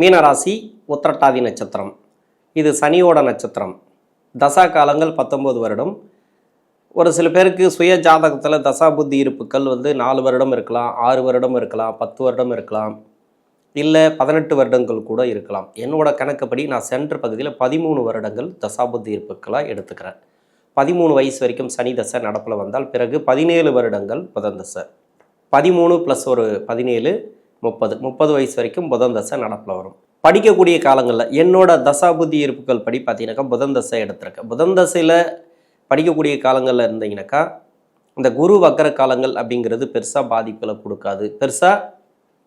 மீனராசி உத்திரட்டாதி நட்சத்திரம். இது சனியோட நட்சத்திரம். தசா காலங்கள் பத்தொம்போது வருடம். ஒரு சில பேருக்கு சுய ஜாதகத்தில் தசா புத்தி இருப்புக்கள் வந்து நாலு வருடம் இருக்கலாம் ஆறு வருடம் இருக்கலாம் பத்து வருடம் இருக்கலாம் இல்லை பதினெட்டு வருடங்கள் கூட இருக்கலாம். என்னோட கணக்குப்படி நான் சென்ட்ரு பகுதியில் பதிமூணு வருடங்கள் தசாபுத்தி இருப்புக்களாக எடுத்துக்கிறேன். பதிமூணு வயசு வரைக்கும் சனி தசை நடப்பில் வந்தால் பிறகு பதினேழு வருடங்கள் புதன் தசை. பதிமூணு ப்ளஸ் ஒரு பதினேழு முப்பது முப்பது வயசு வரைக்கும் புதன் தசை நடப்பில் வரும். படிக்கக்கூடிய காலங்களில் என்னோட தசாபுதி இருப்புகள் படி பார்த்தீங்கன்னாக்கா புதன் தசை எடுத்திருக்கேன். புதன் தசையில் படிக்கக்கூடிய காலங்களில் இருந்தீங்கன்னாக்கா இந்த குரு வக்கர காலங்கள் அப்படிங்கிறது பெருசாக பாதிப்புகளை கொடுக்காது. பெருசாக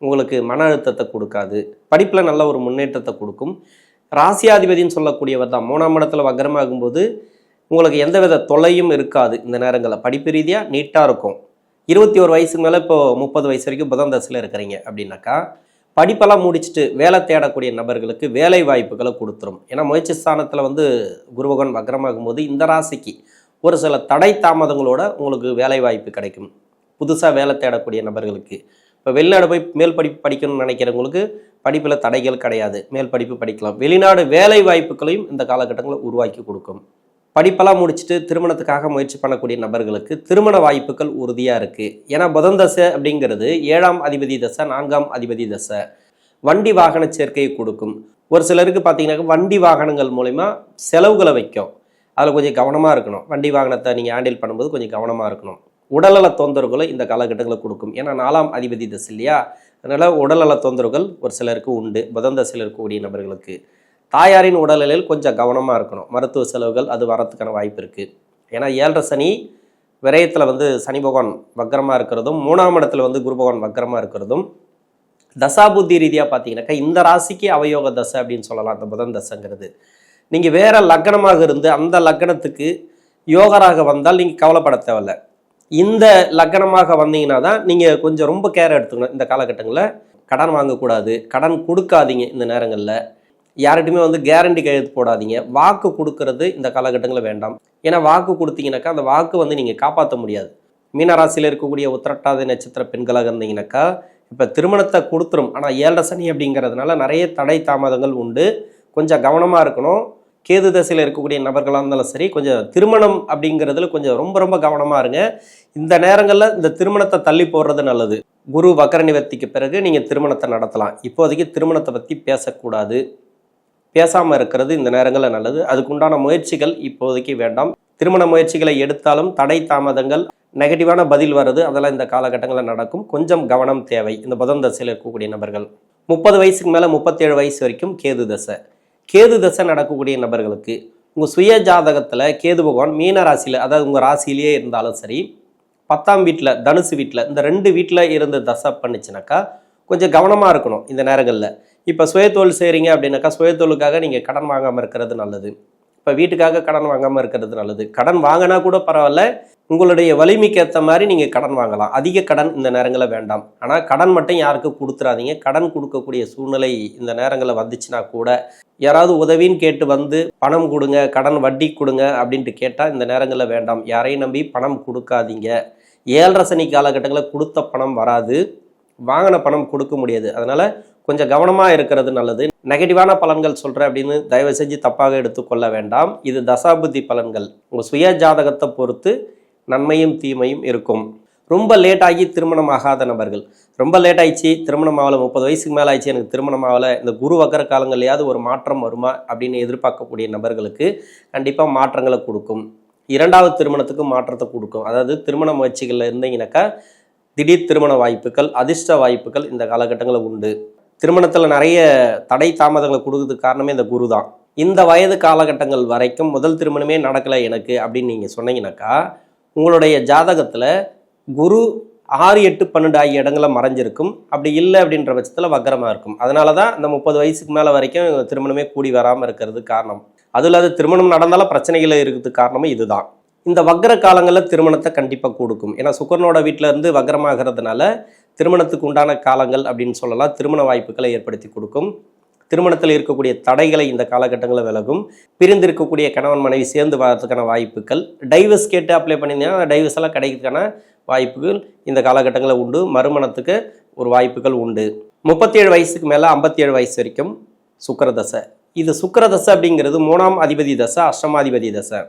உங்களுக்கு மன அழுத்தத்தை கொடுக்காது. படிப்பில் நல்ல ஒரு முன்னேற்றத்தை கொடுக்கும். ராசியாதிபதினு சொல்லக்கூடியவர் தான். மூணாம் இடத்துல வக்கரமாகும்போது உங்களுக்கு எந்தவித தொலையும் இருக்காது இந்த நேரங்களில். படிப்பு ரீதியாக நீட்டாக இருக்கும். இருபத்தி ஒரு வயசுக்கு மேலே இப்போ முப்பது வயசு வரைக்கும் புதன் தசையில் இருக்கிறீங்க அப்படின்னாக்கா படிப்பெல்லாம் முடிச்சுட்டு வேலை தேடக்கூடிய நபர்களுக்கு வேலை வாய்ப்புகளை கொடுத்துரும். ஏன்னா முயற்சி ஸ்தானத்தில் வந்து குருபகன் வக்ரமாகும் போது இந்த ராசிக்கு ஒரு சில தடை தாமதங்களோட உங்களுக்கு வேலை வாய்ப்பு கிடைக்கும். புதுசாக வேலை தேடக்கூடிய நபர்களுக்கு. இப்போ வெளிநாடு போய் மேல் படிப்பு படிக்கணும்னு நினைக்கிறவங்களுக்கு படிப்பில் தடைகள் கிடையாது. மேல் படிப்பு படிக்கலாம். வெளிநாடு வேலை வாய்ப்புகளையும் இந்த காலகட்டங்களில் உருவாக்கி கொடுக்கும். படிப்பெல்லாம் முடிச்சுட்டு திருமணத்துக்காக முயற்சி பண்ணக்கூடிய நபர்களுக்கு திருமண வாய்ப்புகள் உறுதியாக இருக்குது ஏன்னா புதன் தசை அப்படிங்கிறது ஏழாம் அதிபதி தசை நான்காம் அதிபதி தசை. வண்டி வாகன சேர்க்கையை கொடுக்கும். ஒரு சிலருக்கு பார்த்தீங்கன்னாக்கா வண்டி வாகனங்கள் மூலிமா செலவுகளை வைக்கும். அதில் கொஞ்சம் கவனமாக இருக்கணும். வண்டி வாகனத்தை நீங்கள் ஹேண்டில் பண்ணும்போது கொஞ்சம் கவனமாக இருக்கணும். உடல்நல தொந்தரவுகளை இந்த காலகட்டங்களில் கொடுக்கும். ஏன்னா நாலாம் அதிபதி தசை இல்லையா? அதனால் உடல்நல தொந்தரவுகள் ஒரு சிலருக்கு உண்டு. புதன் தசையில் இருக்கக்கூடிய நபர்களுக்கு. தாயாரின் உடல்நிலையில் கொஞ்சம் கவனமாக இருக்கணும். மருத்துவ செலவுகள் அது வரத்துக்கான வாய்ப்பு இருக்குது ஏன்னா ஏழரை சனி விரயத்தில் வந்து சனி பகவான் வக்கரமாக இருக்கிறதும் மூணாம் இடத்துல வந்து குரு பகவான் வக்கரமாக இருக்கிறதும் தசாபுத்தி ரீதியாக பார்த்தீங்கன்னாக்கா இந்த ராசிக்கு அவயோக தசை அப்படின்னு சொல்லலாம். அந்த புதன் தசைங்கிறது. நீங்கள் வேறு லக்னமாக இருந்து அந்த லக்னத்துக்கு யோகராக வந்தால் நீங்கள் கவலைப்பட தேவையில்ல. இந்த லக்னமாக வந்தீங்கன்னா தான் நீங்கள் கொஞ்சம் ரொம்ப கேர் எடுத்துக்கணும். இந்த காலகட்டங்களில் கடன் வாங்கக்கூடாது. கடன் கொடுக்காதீங்க இந்த நேரங்களில். யார்கிட்டையுமே வந்து கேரண்டி கையெழுத்து போடாதீங்க. வாக்கு கொடுக்கறது இந்த காலகட்டங்களில் வேண்டாம். ஏன்னா வாக்கு கொடுத்தீங்கன்னாக்கா அந்த வாக்கு வந்து நீங்கள் காப்பாற்ற முடியாது. மீனராசியில் இருக்கக்கூடிய உத்திரட்டாதி நட்சத்திர பெண்களாக இருந்தீங்கன்னாக்கா இப்போ திருமணத்தை கொடுத்துரும். ஆனால் ஏழரை சனி அப்படிங்கிறதுனால நிறைய தடை தாமதங்கள் உண்டு. கொஞ்சம் கவனமாக இருக்கணும். கேது தசையில் இருக்கக்கூடிய நபர்களாக இருந்தாலும் சரி கொஞ்சம் திருமணம் அப்படிங்கிறதுல கொஞ்சம் ரொம்ப ரொம்ப கவனமாக இருங்க. இந்த நேரங்களில் இந்த திருமணத்தை தள்ளி போடுறது நல்லது. குரு வக்கர நிவர்த்திக்கு பிறகு நீங்கள் திருமணத்தை நடத்தலாம். இப்போதைக்கு திருமணத்தை பற்றி பேசக்கூடாது. பேசாமல் இருக்கிறது இந்த நேரங்களில் நல்லது. அதுக்குண்டான முயற்சிகள் இப்போதைக்கு வேண்டாம். திருமண முயற்சிகளை எடுத்தாலும் தடை தாமதங்கள் நெகட்டிவான பதில் வருது அதெல்லாம் இந்த காலகட்டங்களில் நடக்கும். கொஞ்சம் கவனம் தேவை. இந்த புதன் தசையில் இருக்கக்கூடிய நபர்கள். முப்பது வயசுக்கு மேலே முப்பத்தேழு வயசு வரைக்கும் கேது தசை. கேது தசை நடக்கக்கூடிய நபர்களுக்கு உங்கள் சுய ஜாதகத்தில் கேது பகவான் மீன ராசியில் அதாவது உங்கள் ராசியிலேயே இருந்தாலும் சரி பத்தாம் வீட்டில் தனுசு வீட்டில் இந்த ரெண்டு வீட்டில் இருந்து தசை பண்ணிச்சுனாக்கா கொஞ்சம் கவனமாக இருக்கணும் இந்த நேரங்களில். இப்போ சுயத்தொழில் செய்கிறீங்க அப்படின்னாக்கா சுயத்தொழிலுக்காக நீங்கள் கடன் வாங்காமல் இருக்கிறது நல்லது. இப்போ வீட்டுக்காக கடன் வாங்காமல் இருக்கிறது நல்லது. கடன் வாங்கினா கூட பரவாயில்ல உங்களுடைய வலிமைக்கு ஏற்ற மாதிரி நீங்கள் கடன் வாங்கலாம். அதிக கடன் இந்த நேரங்களில் வேண்டாம். ஆனால் கடன் மட்டும் யாருக்கும் கொடுத்துறாதீங்க. கடன் கொடுக்கக்கூடிய சூழ்நிலை இந்த நேரங்களில் வந்துச்சுன்னா கூட யாராவது உதவின்னு கேட்டு வந்து பணம் கொடுங்க கடன் வட்டி கொடுங்க அப்படின்ட்டு கேட்டால் இந்த நேரங்களில் வேண்டாம். யாரையும் நம்பி பணம் கொடுக்காதீங்க. ஏழரை சனி காலகட்டங்களில் கொடுத்த பணம் வராது. வாங்கின பணம் கொடுக்க முடியாது. அதனால் கொஞ்சம் கவனமாக இருக்கிறது நல்லது. நெகட்டிவான பலன்கள் சொல்கிறேன் அப்படின்னு தயவு செஞ்சு தப்பாக எடுத்துக்கொள்ள வேண்டாம். இது தசாபுத்தி பலன்கள். உங்கள் சுய ஜாதகத்தை பொறுத்து நன்மையும் தீமையும் இருக்கும். ரொம்ப லேட் ஆகி திருமணம் ஆகாத நபர்கள். ரொம்ப லேட் ஆயிடுச்சு திருமணம் ஆகலை முப்பது வயசுக்கு மேலே ஆயிடுச்சு எனக்கு திருமணம் ஆகலை இந்த குரு வக்கர காலங்கள்லையாவது ஒரு மாற்றம் வருமா அப்படின்னு எதிர்பார்க்கக்கூடிய நபர்களுக்கு கண்டிப்பாக மாற்றங்களை கொடுக்கும். இரண்டாவது திருமணத்துக்கு மாற்றத்தை கொடுக்கும். அதாவது திருமண முயற்சிகளில் இருந்தீங்கன்னாக்கா திடீர் திருமண வாய்ப்புகள் அதிர்ஷ்ட வாய்ப்புகள் இந்த காலகட்டங்களில் உண்டு. திருமணத்தில் நிறைய தடை தாமதங்களை கொடுக்கறதுக்கு காரணமே இந்த குரு தான் இந்த வயது காலகட்டங்கள் வரைக்கும் முதல் திருமணமே நடக்கலை எனக்கு அப்படின்னு நீங்கள் சொன்னீங்கன்னாக்கா உங்களுடைய ஜாதகத்தில் குரு ஆறு எட்டு பன்னெண்டு ஆகிய இடங்களை மறைஞ்சிருக்கும். அப்படி இல்லை அப்படின்ற பட்சத்தில் வக்கரமாக இருக்கும். அதனால தான் இந்த முப்பது வயசுக்கு மேலே வரைக்கும் திருமணமே கூடி வராமல் இருக்கிறது காரணம். அதுவும் இல்லாத திருமணம் நடந்தாலும் பிரச்சனைகள் இருக்கிறதுக்கு காரணமும் இதுதான். இந்த வக்கர காலங்களில் திருமணத்தை கண்டிப்பாக கொடுக்கும். ஏன்னா சுக்கரனோட வீட்டில் இருந்து வக்கரமாகிறதுனால திருமணத்துக்கு உண்டான காலங்கள் அப்படின்னு சொல்லலாம். திருமண வாய்ப்புகளை ஏற்படுத்தி கொடுக்கும். திருமணத்தில் இருக்கக்கூடிய தடைகளை இந்த காலகட்டங்களில் விலகும். பிரிந்து இருக்கக்கூடிய கணவன் மனைவி சேர்ந்து வரதுக்கான வாய்ப்புகள். டைவர்ஸ் கேட்டு அப்ளை பண்ணியிருந்தீங்கன்னா டைவர்ஸ் எல்லாம் கிடைக்கிறதுக்கான வாய்ப்புகள் இந்த காலகட்டங்களில் உண்டு. மறுமணத்துக்கு ஒரு வாய்ப்புகள் உண்டு. முப்பத்தேழு வயசுக்கு மேலே ஐம்பத்தி ஏழு வயசு வரைக்கும் சுக்கரதசை இது சுக்கரதசை அப்படிங்கிறது மூணாம் அதிபதி தசை அஷ்டமாதிபதி தசை.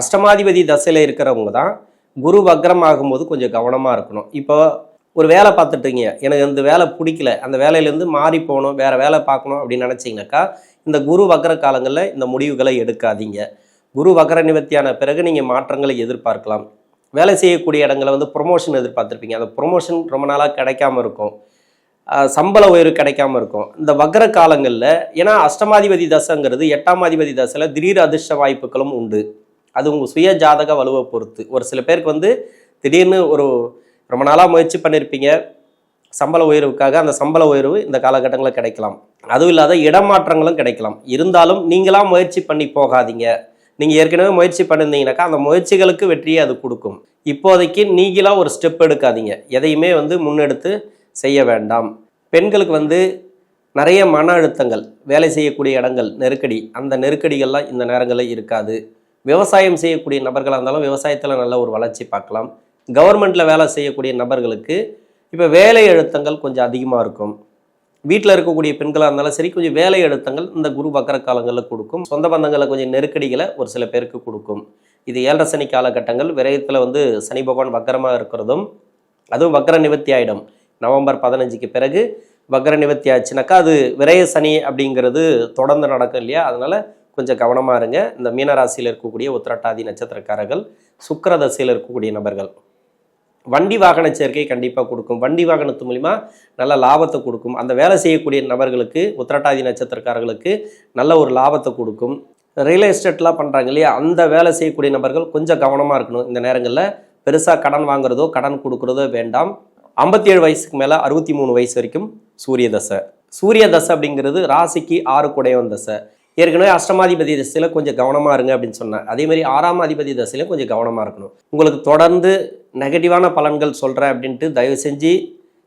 அஷ்டமாதிபதி தசையில் இருக்கிறவங்க தான் குரு வக்ரம் ஆகும்போது கொஞ்சம் கவனமாக இருக்கணும். இப்போ ஒரு வேலை பார்த்துட்டீங்க எனக்கு இந்த வேலை பிடிக்கல. அந்த வேலையிலேருந்து மாறி போகணும் வேறு வேலை பார்க்கணும் அப்படின்னு நினச்சிங்கனாக்கா இந்த குரு வக்ர காலங்களில் இந்த முடிவுகளை எடுக்காதீங்க. குரு வக்ர நிவர்த்தியான பிறகு நீங்கள் மாற்றங்களை எதிர்பார்க்கலாம். வேலை செய்யக்கூடிய இடங்களை வந்து ப்ரொமோஷன் எதிர்பார்த்துருப்பீங்க. அந்த ப்ரொமோஷன் ரொம்ப நாளாக கிடைக்காம இருக்கும். சம்பள உயர்வு கிடைக்காம இருக்கும். இந்த வக்ர காலங்களில் ஏன்னா அஷ்டமாதிபதி தசைங்கிறது எட்டாம் அதிபதி தசையில் திடீர் அதிர்ஷ்ட வாய்ப்புகளும் உண்டு. அது உங்கள் சுய ஜாதக வலுவை பொறுத்து. ஒரு சில பேருக்கு வந்து திடீர்னு ஒரு ரொம்ப நாளாக முயற்சி பண்ணியிருப்பீங்க சம்பள உயர்வுக்காக அந்த சம்பள உயர்வு இந்த காலகட்டங்களில் கிடைக்கலாம். அதுவும் இல்லாத இடமாற்றங்களும் கிடைக்கலாம். இருந்தாலும் நீங்களாக முயற்சி பண்ணி போகாதீங்க. நீங்கள் ஏற்கனவே முயற்சி பண்ணியிருந்தீங்கனாக்கா அந்த முயற்சிகளுக்கு வெற்றியை அது கொடுக்கும். இப்போதைக்கு நீங்களாக ஒரு ஸ்டெப் எடுக்காதீங்க. எதையுமே வந்து முன்னெடுத்து செய்ய வேண்டாம். பெண்களுக்கு வந்து நிறைய மன அழுத்தங்கள் வேலை செய்யக்கூடிய இடங்கள் நெருக்கடி அந்த நெருக்கடிகள்லாம் இந்த நேரங்களில் இருக்காது. விவசாயம் செய்யக்கூடிய நபர்களாக இருந்தாலும் விவசாயத்தில் நல்ல ஒரு வளர்ச்சி பார்க்கலாம். கவர்மெண்ட்டில் வேலை செய்யக்கூடிய நபர்களுக்கு இப்போ வேலை அழுத்தங்கள் கொஞ்சம் அதிகமாக இருக்கும். வீட்டில் இருக்கக்கூடிய பெண்களாக இருந்தாலும் சரி கொஞ்சம் வேலை அழுத்தங்கள் இந்த குரு வக்கர காலங்களில் கொடுக்கும். சொந்த பந்தங்களை கொஞ்சம் நெருக்கடிகளை ஒரு சில பேருக்கு கொடுக்கும். இது ஏழரை சனி காலகட்டங்கள் விரயத்தில் வந்து சனி பகவான் வக்கரமாக இருக்கிறதும் அதுவும் வக்கர நிவர்த்தி ஆயிடும். நவம்பர் பதினஞ்சுக்கு பிறகு வக்கர நிவர்த்தி ஆச்சுனாக்கா அது விரய சனி அப்படிங்கிறது தொடர்ந்து நடக்கும் இல்லையா? அதனால் கொஞ்சம் கவனமாக இருங்க. இந்த மீனராசியில் இருக்கக்கூடிய உத்திரட்டாதி நட்சத்திரக்காரர்கள் சுக்கிர தசையில் இருக்கக்கூடிய நபர்கள். வண்டி வாகன சேர்க்கை கண்டிப்பாக கொடுக்கும். வண்டி வாகனத்து மூலிமா நல்ல லாபத்தை கொடுக்கும். அந்த வேலை செய்யக்கூடிய நபர்களுக்கு உத்திரட்டாதி நட்சத்திரக்காரர்களுக்கு நல்ல ஒரு லாபத்தை கொடுக்கும். ரியல் எஸ்டேட்லாம் பண்ணுறாங்க இல்லையா? அந்த வேலை செய்யக்கூடிய நபர்கள் கொஞ்சம் கவனமாக இருக்கணும். இந்த நேரங்களில் பெருசாக கடன் வாங்குறதோ கடன் கொடுக்குறதோ வேண்டாம். ஐம்பத்தி ஏழு வயசுக்கு மேலே அறுபத்தி மூணு வயசு வரைக்கும் சூரிய தசை. சூரிய தசை அப்படிங்கிறது ராசிக்கு ஆறு குடையவன் தசை. ஏற்கனவே அஷ்டமாதிபதி தசையில் கொஞ்சம் கவனமாக இருங்க அப்படின்னு சொன்னேன். அதே மாதிரி ஆறாம் அதிபதி தசையிலும் கொஞ்சம் கவனமாக இருக்கணும். உங்களுக்கு தொடர்ந்து நெகட்டிவான பலன்கள் சொல்கிறேன் அப்படின்ட்டு தயவு செஞ்சு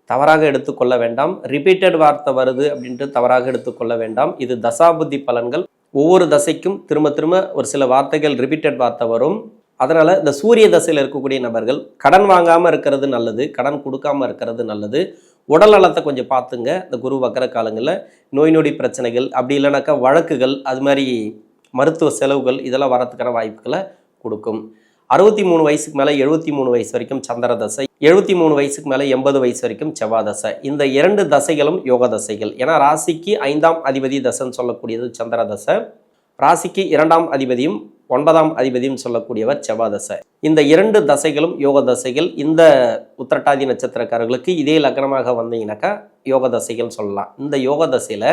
தவறாக எடுத்துக்கொள்ள வேண்டாம். ரிப்பீட்டட் வார்த்தை வருது அப்படின்ட்டு தவறாக எடுத்துக்கொள்ள வேண்டாம். இது தசாபுத்தி பலன்கள். ஒவ்வொரு தசைக்கும் திரும்ப திரும்ப ஒரு சில வார்த்தைகள் ரிப்பீட்டட் வார்த்தை வரும். அதனால் இந்த சூரிய தசையில் இருக்கக்கூடிய நபர்கள் கடன் வாங்காமல் இருக்கிறது நல்லது கடன் கொடுக்காம இருக்கிறது நல்லது. உடல் நலத்தை கொஞ்சம் பார்த்துங்க. இந்த குரு வக்கர காலங்களில் நோய் நொடி பிரச்சனைகள் அப்படி இல்லைனாக்கா வழக்குகள் அது மாதிரி மருத்துவ செலவுகள் இதெல்லாம் வரத்துக்கான வாய்ப்புகளை கொடுக்கும். அறுபத்தி மூணு வயசுக்கு மேலே எழுபத்தி மூணு வயசு வரைக்கும் சந்திர தசை எழுபத்தி மூணு வயசுக்கு மேலே எண்பது வயசு வரைக்கும் செவ்வாய் தசை இந்த இரண்டு தசைகளும் யோக தசைகள். ஏன்னா ராசிக்கு ஐந்தாம் அதிபதி தசைன்னு சொல்லக்கூடியது சந்திர தசை ராசிக்கு இரண்டாம் அதிபதியும் ஒன்பதாம் அதிபதியும் சொல்லக்கூடியவர் செவ்வாய் தசை இந்த இரண்டு தசைகளும் யோக தசைகள். இந்த உத்திரட்டாதி நட்சத்திரக்காரர்களுக்கு இதே லக்னமாக வந்தீங்கன்னாக்கா யோக தசைகள் சொல்லலாம். இந்த யோக தசையில்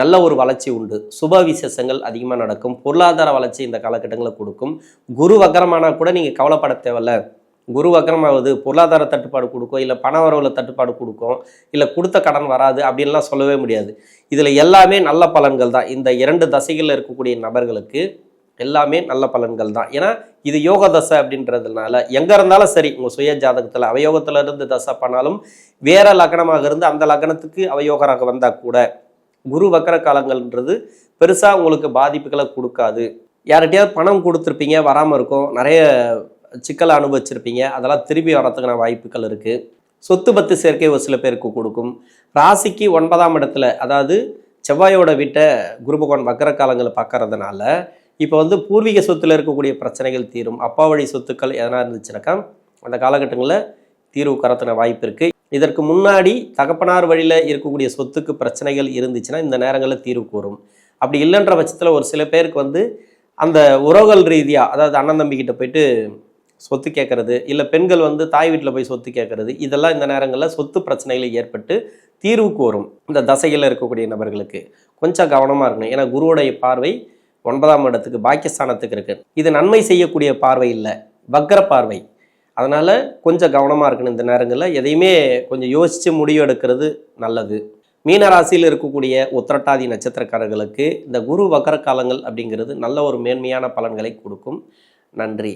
நல்ல ஒரு வளர்ச்சி உண்டு. சுப விசேஷங்கள் அதிகமாக நடக்கும். பொருளாதார வளர்ச்சி இந்த காலகட்டங்களில் கொடுக்கும். குரு வக்கரமானால் கூட நீங்கள் கவலைப்பட தேவையில்ல. குரு வக்கரமாவது பொருளாதார தட்டுப்பாடு கொடுக்கும் இல்லை பண வரவுல தட்டுப்பாடு கொடுக்கும் இல்லை கொடுத்த கடன் வராது அப்படின்லாம் சொல்லவே முடியாது. இதில் எல்லாமே நல்ல பலன்கள் தான். இந்த இரண்டு தசைகளில் இருக்கக்கூடிய நபர்களுக்கு எல்லாமே நல்ல பலன்கள் தான். ஏன்னா இது யோக தசை அப்படின்றதுனால எங்கே இருந்தாலும் சரி உங்கள் சுய ஜாதகத்தில் அவயோகத்துல இருந்து தசை பண்ணாலும் வேற லக்னமாக இருந்து அந்த லக்னத்துக்கு அவயோகராக வந்தால் கூட குரு வக்கர காலங்கள்ன்றது பெருசாக உங்களுக்கு பாதிப்புகளை கொடுக்காது. யார்கிட்டயாவது பணம் கொடுத்துருப்பீங்க வராமல் இருக்கும். நிறைய சிக்கலை அனுபவிச்சிருப்பீங்க. அதெல்லாம் திரும்பி வரத்துக்கான வாய்ப்புகள் இருக்குது சொத்து பத்து சேர்க்கை ஒரு சில பேருக்கு கொடுக்கும். ராசிக்கு ஒன்பதாம் இடத்துல அதாவது செவ்வாயோட வீட்டை குரு பகவான் வக்கர காலங்களை பார்க்கறதுனால இப்போ வந்து பூர்வீக சொத்துல இருக்கக்கூடிய பிரச்சனைகள் தீரும் அப்பா வழி சொத்துக்கள் எதனா இருந்துச்சுனாக்கா அந்த காலகட்டங்களில் தீர்வு கரத்தின வாய்ப்பு இருக்குது இதற்கு முன்னாடி தகப்பனார் வழியில் இருக்கக்கூடிய சொத்துக்கு பிரச்சனைகள் இருந்துச்சுன்னா இந்த நேரங்களில் தீர்வு கூறும். அப்படி இல்லைன்ற பட்சத்தில் ஒரு சில பேருக்கு வந்து அந்த உறவுகள் ரீதியாக அதாவது அண்ணன் தம்பிக்கிட்ட போயிட்டு சொத்து கேட்கறது இல்லை பெண்கள் வந்து தாய் வீட்டில் போய் சொத்து கேட்கறது இதெல்லாம் இந்த நேரங்களில் சொத்து பிரச்சனைகள் ஏற்பட்டு தீர்வுக்கு வரும் இந்த தசையில் இருக்கக்கூடிய நபர்களுக்கு கொஞ்சம் கவனமாக இருக்கணும். ஏன்னா குருவுடைய பார்வை ஒன்பதாம் இடத்துக்கு பாக்கியஸ்தானத்துக்கு இருக்கு. இது நன்மை செய்யக்கூடிய பார்வை இல்லை வக்கர பார்வை. அதனால் கொஞ்சம் கவனமாக இருக்கணும் இந்த நேரங்களில். எதையுமே கொஞ்சம் யோசித்து முடிவு எடுக்கிறது நல்லது. மீனராசியில் இருக்கக்கூடிய உத்திரட்டாதி நட்சத்திரக்காரர்களுக்கு இந்த குரு வக்கர காலங்கள் அப்படிங்கிறது நல்ல ஒரு மேன்மையான பலன்களை கொடுக்கும். நன்றி.